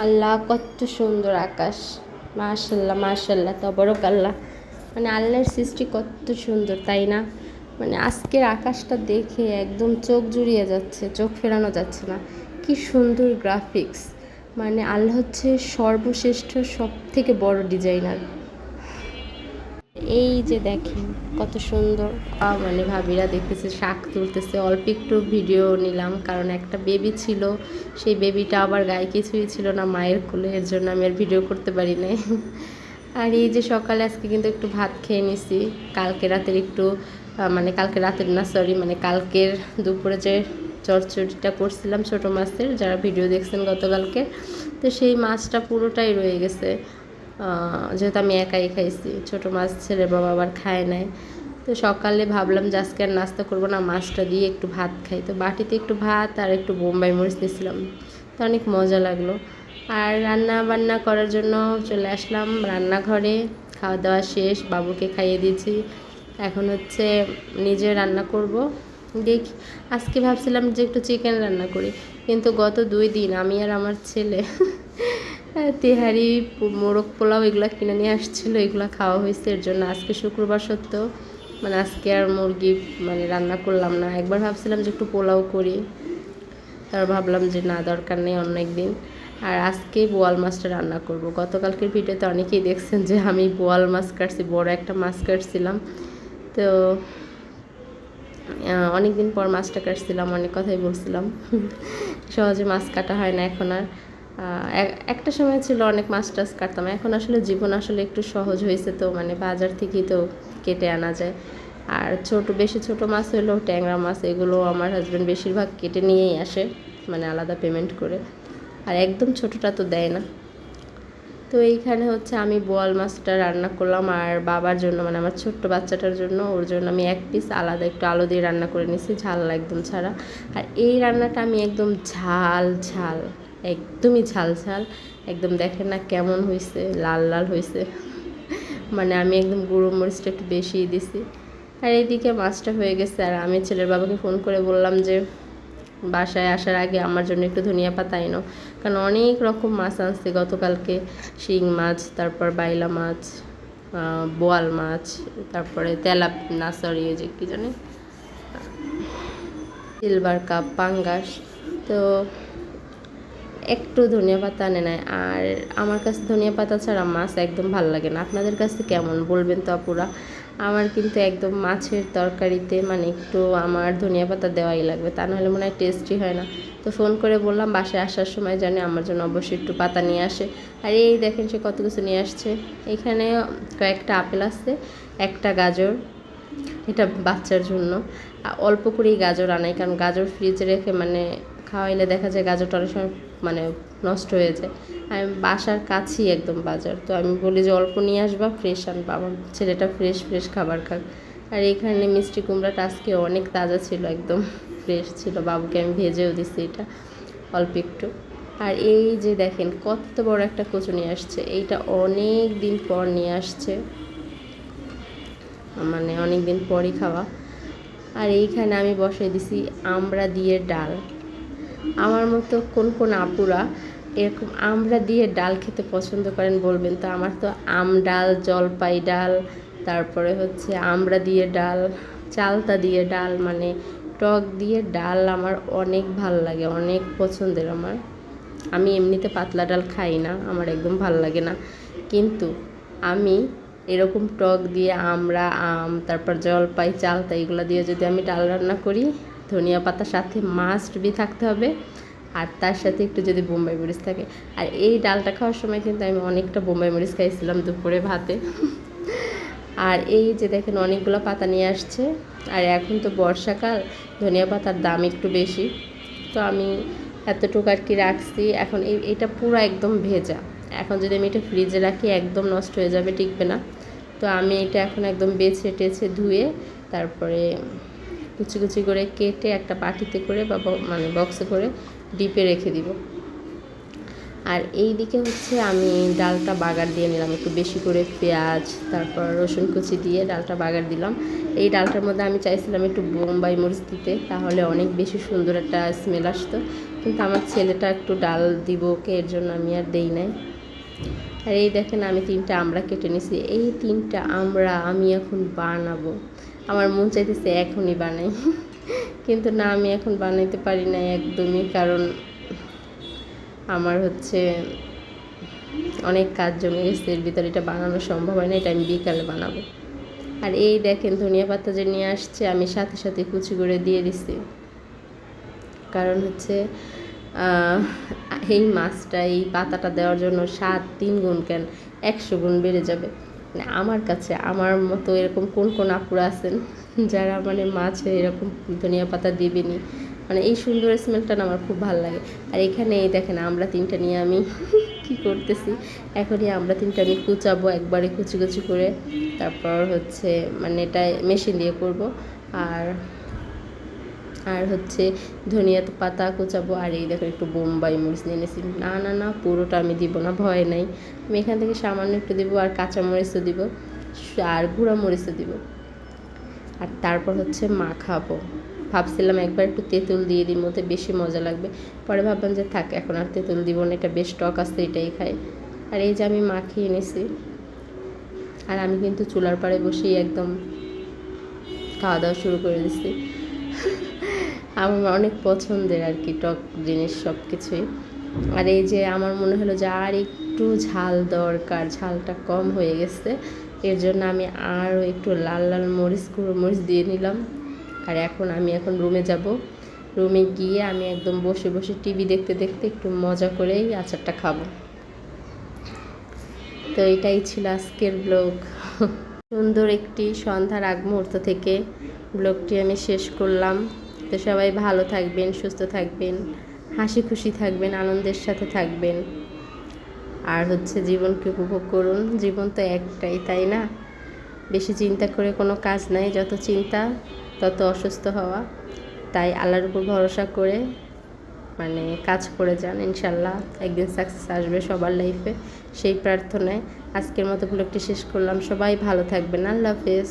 আল্লাহ কত সুন্দর আকাশ। মাশাল্লাহ মাশাল্লাহ তবরক আল্লাহ মানে আল্লাহর সৃষ্টি কত সুন্দর, তাই না? মানে আজকের আকাশটা দেখে একদম চোখ জুড়িয়ে যাচ্ছে, চোখ ফেরানো যাচ্ছে না। কি সুন্দর গ্রাফিক্স মানে আল্লাহ হচ্ছে সর্বশ্রেষ্ঠ সব থেকে বড় ডিজাইনার এই যে দেখেন, কত সুন্দর। মানে ভাবিরা দেখতেছে, শাক তুলতেছে। অল্প একটু ভিডিও নিলাম, কারণ একটা বেবি ছিল, সেই বেবিটা আবার গায়ে কিছুই ছিল না, মায়ের কোলে, এর জন্য আমি আর ভিডিও করতে পারি নাই। আর এই যে সকালে আজকে কিন্তু একটু ভাত খেয়ে নিছি। কালকে রাতের একটু মানে কালকে রাতের না সরি মানে কালকের দুপুরে যে চচ্চড়িটা করছিলাম ছোটো মাছের, যারা ভিডিও দেখছেন গতকালকে, তো সেই মাছটা পুরোটাই রয়ে গেছে। যেহেতু আমি একাই খাইছি, ছোটো মাছ ছেলে বাবা আবার খায় নাই। তো সকালে ভাবলাম যে আজকে আর নাস্তা করব না, মাছটা দিয়ে একটু ভাত খাই। তো বাটিতে একটু ভাত আর একটু বোম্বাই মরিচ দিয়েছিলাম। তো অনেক মজা লাগল। আর রান্না বান্না করার জন্য চলে আসলাম রান্নাঘরে। খাওয়া দাওয়া শেষ, বাবুকে খাইয়ে দিয়েছি। এখন হচ্ছে নিজে রান্না করব। দেখি, আজকে ভাবছিলাম যে একটু চিকেন রান্না করি, কিন্তু গত দুই দিন আমি আর আমার ছেলে তেহারি, মোরগ পোলাও এগুলো কিনে নিয়ে আসছিল, এগুলো খাওয়া হয়েছে। এর জন্য আজকে শুক্রবার সত্ত্বেও মানে আজকে আর মুরগি মানে রান্না করলাম না। একবার ভাবছিলাম যে একটু পোলাও করি, তারপর ভাবলাম যে না, দরকার নেই অন্য একদিন। আর আজকে বোয়াল মাছটা রান্না করব। গতকালকের ভিডিওতে অনেকেই দেখছেন যে আমি বোয়াল মাছ কাটছি, বড় একটা মাছ কাটছিলাম। তো অনেক দিন পর মাছটা কাটছিলাম, অনেক কথাই বলছিলাম। সহজে মাছ কাটা হয় না এখন আর। একটা সময় ছিল অনেক মাছ টাছ কাটতাম, এখন আসলে জীবন আসলে একটু সহজ হয়েছে তো মানে বাজার থেকেই তো কেটে আনা যায়। আর ছোট, বেশি ছোট মাছ হলেও ট্যাংরা মাছ, এগুলো আমার হাজব্যান্ড বেশিরভাগ কেটে নিয়েই আসে মানে আলাদা পেমেন্ট করে। আর একদম ছোটটা তো দেয় না। তো এইখানে হচ্ছে আমি বোয়াল মাছটা রান্না করলাম, আর বাবার জন্য মানে আমার ছোট্ট বাচ্চাটার জন্য, ওর জন্য আমি এক পিস আলাদা একটু আলু দিয়ে রান্না করে নিয়েছি ঝাল একদম ছাড়া। আর এই রান্নাটা আমি একদম ঝাল ঝাল। একদমই ঝাল ঝাল একদম দেখেন না কেমন হয়েছে লাল লাল হয়েছে মানে আমি একদম গুঁড়ো মরিচটা একটু বেশিই দিছি। আর এইদিকে মাছটা হয়ে গেছে, আর আমি ছেলের বাবাকে ফোন করে বললাম যে, বাসায় আসার আগে আমার জন্য একটু ধনিয়া পাতা এনো। কারণ অনেক রকম মাছ আনছে গতকালকে, শিং মাছ, তারপর বাইলা মাছ বোয়াল মাছ, তারপরে তেলা না সরি ওই যে কী জানে সিলভার কাপ, পাঙ্গাস। তো একটু ধনিয়া পাতা আনে নাই। আর আমার কাছে ধনিয়া পাতা ছাড়া মাছ একদম ভালো লাগে না। আপনাদের কাছে কেমন? বলবেন তো আপুরা। আমার কিন্তু একদম মাছের তরকারিতে মানে একটু আমার ধনিয়া পাতা দেওয়াই লাগবে। তা নাহলে মনে হয় টেস্টি হয় না। তো ফোন করে বললাম, বাসায় আসার সময় জানে আমার জন্য অবশ্যই একটু পাতা নিয়ে আসে। আর এই দেখেন সে কত কিছু নিয়ে আসছে। এখানে কয়েকটা আপেল আছে, একটা গাজর, এটা বাচ্চার জন্য। অল্প করেই গাজর আনাই। কারণ গাজর ফ্রিজে রেখে মানে খাওয়াইলে দেখা যায় গাজরটা অনেক সময় মানে নষ্ট হয়ে যায়। আমি বাসার কাছেই একদম বাজার, তো আমি বলি যে অল্প নিয়ে আসবা ফ্রেশ আনবা। আমার ছেলেটা ফ্রেশ ফ্রেশ খাবার খাক। আর এখানে মিষ্টি কুমড়াটা আজকে অনেক তাজা ছিল একদম ফ্রেশ ছিল। বাবুকে আমি ভেজেও দিছি এটা অল্প একটু। আর এই যে দেখেন কত বড় একটা কচু নিয়ে আসছে। এইটা অনেক দিন পর নিয়ে আসছে। মানে অনেক দিন পরই খাওয়া। আর এইখানে আমি বসাই দিছি আমড়া দিয়ে ডাল। আমার মতো কোন কোন আপুরা এরকম আমড়া দিয়ে ডাল খেতে পছন্দ করেন বলবেন। তো আমার তো আম ডাল, জলপাই ডাল, তারপরে হচ্ছে আমড়া দিয়ে ডাল, চালতা দিয়ে ডাল মানে টক দিয়ে ডাল আমার অনেক ভালো লাগে, অনেক পছন্দের আমার। আমি এমনিতে পাতলা ডাল খাই না, আমার একদম ভালো লাগে না। কিন্তু আমি এরকম টক দিয়ে আমরা আম, তারপর জলপাই, চালতা এগুলো দিয়ে যদি আমি ডাল রান্না করি ধনিয়া পাতার সাথে মাস্ট বি থাকতে হবে। আর তার সাথে একটু যদি বোম্বাই মরিচ থাকে। আর এই ডালটা খাওয়ার সময় কিন্তু আমি অনেকটা বোম্বাই মরিচ খাইছিলাম দুপুরে ভাতে। আর এই যে দেখেন অনেকগুলো পাতা নিয়ে আসছে। আর এখন তো বর্ষাকাল ধনিয়া পাতার দাম একটু বেশি। তো আমি এতটুকু আর কি রাখছি। এখন এই, এটা পুরো একদম ভেজা। এখন যদি আমি এটা ফ্রিজে রাখি, একদম নষ্ট হয়ে যাবে, টিকবে না। তো আমি এটা এখন একদম বেছে টেছে ধুয়ে তারপরে কুচি কুচি করে কেটে একটা বাটিতে করে বা মানে বক্সে করে ডিপে রেখে দিব। আর এই দিকে হচ্ছে আমি ডালটা বাগার দিয়ে নিলাম, একটু বেশি করে পেঁয়াজ, তারপর রসুন কুচি দিয়ে ডালটা বাগার দিলাম। এই ডালটার মধ্যে আমি চাইছিলাম একটু বোম্বাই মরিচ দিতে, তাহলে অনেক বেশি সুন্দর একটা স্মেল আসতো। কিন্তু আমার ছেলেটা একটু ডাল দিব ওকে, এর জন্য আমি আর দেই নাই। আর এই দেখেন আমি তিনটা আমড়া কেটে নিছি। এই তিনটা আমড়া আমি এখন বানাবো। আমার মন চাইতেছে এখনই বানাই। কিন্তু না, আমি এখন বানাইতে পারি না একদমই, কারণ আমার হচ্ছে অনেক কাজ জমে গেছে, এর ভিতরে এটা বানানো সম্ভব হয় না, এটা আমি বিকালে বানাবো। আর এই দেখেন ধনিয়া পাতা যে নিয়ে আসছে, আমি সাথে সাথে কুচি করে দিয়ে দিছি। কারণ হচ্ছে এই মাছটা, এই পাতাটা দেওয়ার জন্য সাত, তিন গুণ কেন, একশো গুণ বেড়ে যাবে। মানে আমার কাছে, আমার মতো এরকম কোন কোন আপুরা আছেন যারা মানে মাছে এরকম ধনিয়া পাতা দেবেনি মানে এই সুন্দর স্মেলটা আমার খুব ভালো লাগে। আর এখানে এই দেখেন, আমরা তিনটা নিয়ে আমি কি করতেছি? এখনই আমরা তিনটা আমি কুচাবো একবারে কুচি কুচি করে। তারপর হচ্ছে মানে এটা মেশিন দিয়ে করব। আর আর হচ্ছে ধনিয়া পাতা কুচাবো, আর এই দেখো একটু বোম্বাই মরিচ নিয়ে নিয়েছি। না না না, পুরোটা আমি দিব না, ভয় নাই। আমি এখান থেকে সামান্য একটু দিব আর কাঁচা মরিচও দিব, আর গুঁড়া মরিচও দিব। আর তারপর হচ্ছে মাখাবো। ভাবছিলাম একবার একটু তেঁতুল দিয়ে দিই, মধ্যে বেশি মজা লাগবে। পরে ভাবলাম যে থাক, এখন আর তেঁতুল দিব না, এটা বেশ টক আসতে এটাই খাই। আর এই যে আমি মাখিয়ে এনেছি আর আমি কিন্তু চুলার পাড়ে বসেই একদম খাওয়া দাওয়া শুরু করে দিছি। আমার অনেক পছন্দের আর কি টক জিনিস সব কিছুই আর এই যে আমার মনে হলো যে আর একটু ঝাল দরকার, ঝালটা কম হয়ে গেছে, এর জন্য আমি আরও একটু লাল লাল মরিচ গুঁড়ো মরিচ দিয়ে নিলাম। আর এখন আমি এখন রুমে যাব। রুমে গিয়ে আমি একদম বসে বসে টিভি দেখতে দেখতে একটু মজা করেই আচারটা খাব। তো এটাই ছিল আজকের ব্লগ সুন্দর একটি সন্ধ্যার আগ মুহূর্ত থেকে ব্লগটি আমি শেষ করলাম। তো সবাই ভালো থাকবেন, সুস্থ থাকবেন হাসি খুশি থাকবেন, আনন্দের সাথে থাকবেন। আর হচ্ছে জীবনকে উপভোগ করুন, জীবন তো একটাই, তাই না? বেশি চিন্তা করে কোনো কাজ নাই, যত চিন্তা, তত অসুস্থ হওয়া। তাই আল্লাহর উপর ভরসা করে মানে কাজ করে যান, ইনশাল্লাহ। একদিন সাকসেস আসবে সবার লাইফে সেই প্রার্থনায়। আজকের মতো ব্লগটি শেষ করলাম। সবাই ভালো থাকবেন। আল্লাহ হাফেজ।